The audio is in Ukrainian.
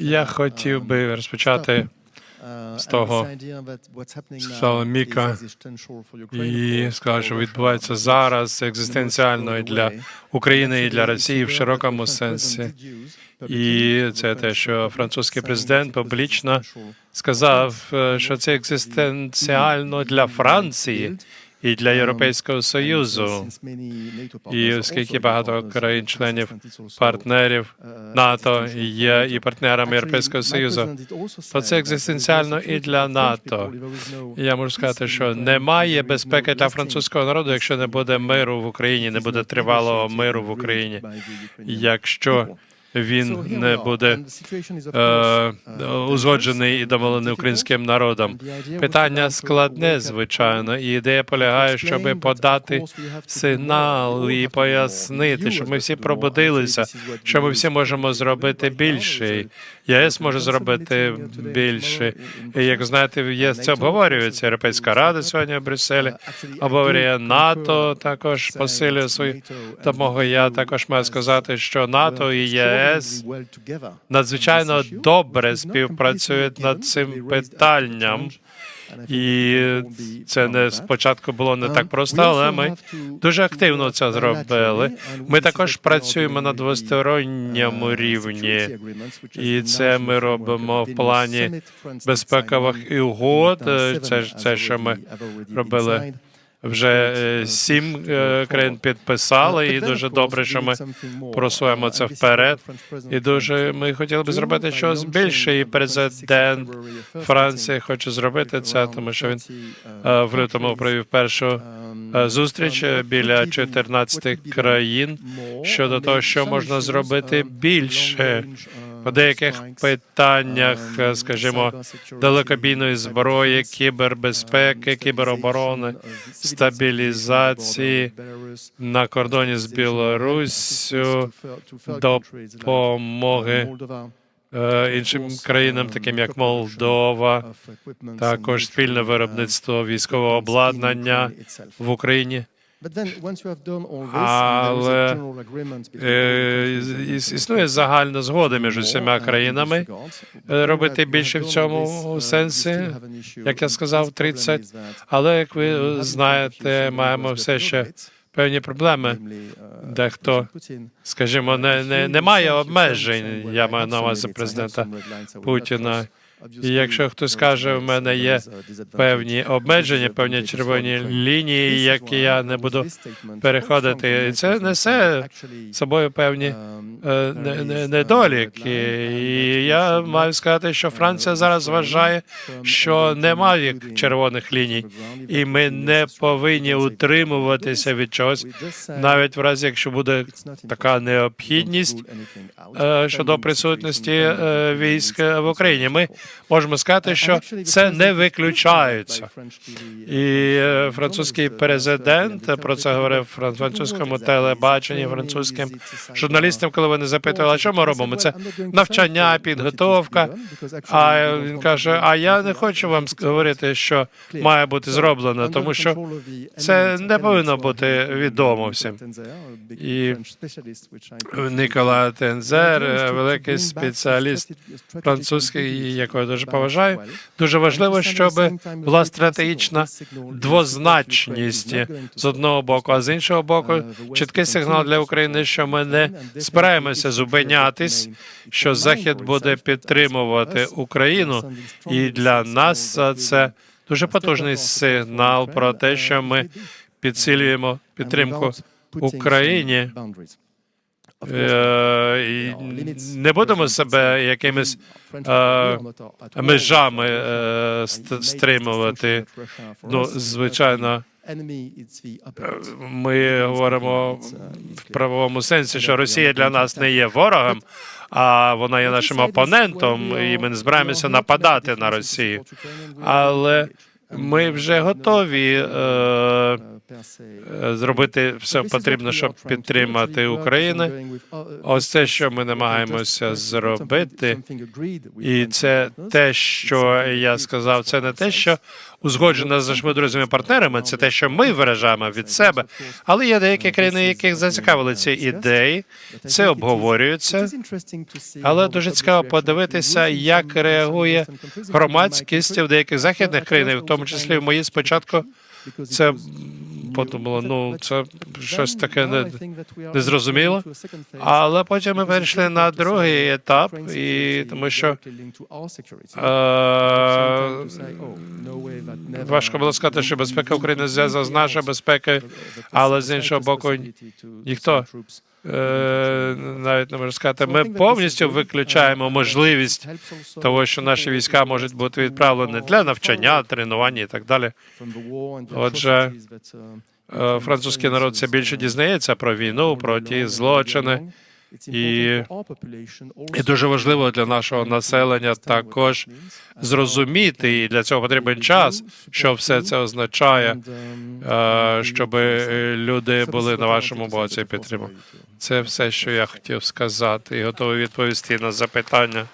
Я хотів би розпочати з того, сказала Міка і сказав, що відбувається зараз екзистенціально і для України, і для Росії в широкому сенсі. І це те, що французький президент публічно сказав, е, що це екзистенціально для Франції і для Європейського Союзу. І оскільки багато країн-членів, партнерів НАТО є і партнерами Європейського Союзу, то це екзистенціально і для НАТО. І Я можу сказати, що немає безпеки для французького народу, якщо не буде миру в Україні, не буде тривалого миру в Україні, якщо він не буде е, узгоджений і домовлений українським народом. Питання складне, звичайно, і ідея полягає, щоб подати сигнал і пояснити, що ми всі пробудилися, що ми всі можемо зробити більше. ЄС може зробити більше. І як знаєте, ЄС це обговорюється. Європейська рада сьогодні в Брюсселі обговорює НАТО, також посилює свою допомогу. Я також маю сказати, що НАТО і ЄС надзвичайно добре співпрацюють над цим питанням. І це не спочатку було не так просто, але ми дуже активно це зробили. Ми також працюємо на двосторонньому рівні, і це ми робимо в плані безпекових угод. Це ж це, що ми робили. Вже е, сім е, країн підписали, і дуже добре, що ми просуємо це вперед. І дуже ми хотіли би зробити щось більше. І президент Франції хоче зробити це, тому що він е, в лютому провів першу е, зустріч біля 14 країн щодо того, що можна зробити більше по деяких питаннях, е, скажімо, далекобійної зброї, кібербезпеки, кібероборони, стабілізації на кордоні з Білоруссю, допомоги е, іншим країнам, таким як Молдова, також спільне виробництво військового обладнання в Україні. Але Е, іс- Існує загальна згода між усіма країнами е, робити більше в цьому сенсі, як я сказав, 30. Але як ви знаєте, маємо все ще певні проблеми. Дехто, скажімо, не, не, немає обмежень. Я маю на увазі президента Путіна. І якщо хтось каже, в мене є певні обмеження, певні червоні лінії, які я не буду переходити, і це несе собою певні е, не- не- недоліки. І я маю сказати, що Франція зараз вважає, що немає червоних ліній, і ми не повинні утримуватися від чогось, навіть в разі, якщо буде така необхідність е, щодо присутності е, військ в Україні. Ми можемо сказати, що це не виключається. І е, французький президент про це говорив в французькому телебаченні, французьким журналістам, коли вони запитували, що ми робимо. Це навчання, підготовка. А він каже: А я не хочу вам говорити, що має бути зроблено, тому що це не повинно бути відомо всім. І Нікола Тензер, е, великий спеціаліст французький, якого я дуже поважаю. Дуже важливо, щоб була стратегічна двозначність з одного боку, а з іншого боку, чіткий сигнал для України, що ми не збираємося зупинятись, що Захід буде підтримувати Україну, і для нас це дуже потужний сигнал про те, що ми підсилюємо підтримку Україні. Е, не будемо себе якимись е, межами е, стримувати. Ну, звичайно, ми говоримо в правовому сенсі, що Росія для нас не є ворогом, а вона є нашим опонентом, і ми не збираємося нападати на Росію. Але ми вже готові е, е, зробити все потрібно, щоб підтримати Україну. Ось те, що ми намагаємося зробити, і це те, що я сказав, це не те, що узгоджено з нашими друзями партнерами, це те, що ми виражаємо від себе. Але є деякі країни, яких зацікавили ці ідеї, це обговорюється. Але дуже цікаво подивитися, як реагує громадськість в деяких західних країнах, в тому числі в моїй спочатку. Це подумало, ну це щось таке не, незрозуміло. Але потім ми перейшли на другий етап, і тому що е, важко було сказати, що безпека України зв'язана з нашою безпекою, але з іншого боку, ніхто навіть не можу сказати. Ми повністю виключаємо можливість того, що наші війська можуть бути відправлені для навчання, тренування і так далі. Отже, Е, Французький народ все більше дізнається про війну, про ті злочини. І, і дуже важливо для нашого населення також зрозуміти, і для цього потрібен час, що все це означає, е, щоб люди були на вашому боці підтримали. Це все, що я хотів сказати, і готовий відповісти на запитання.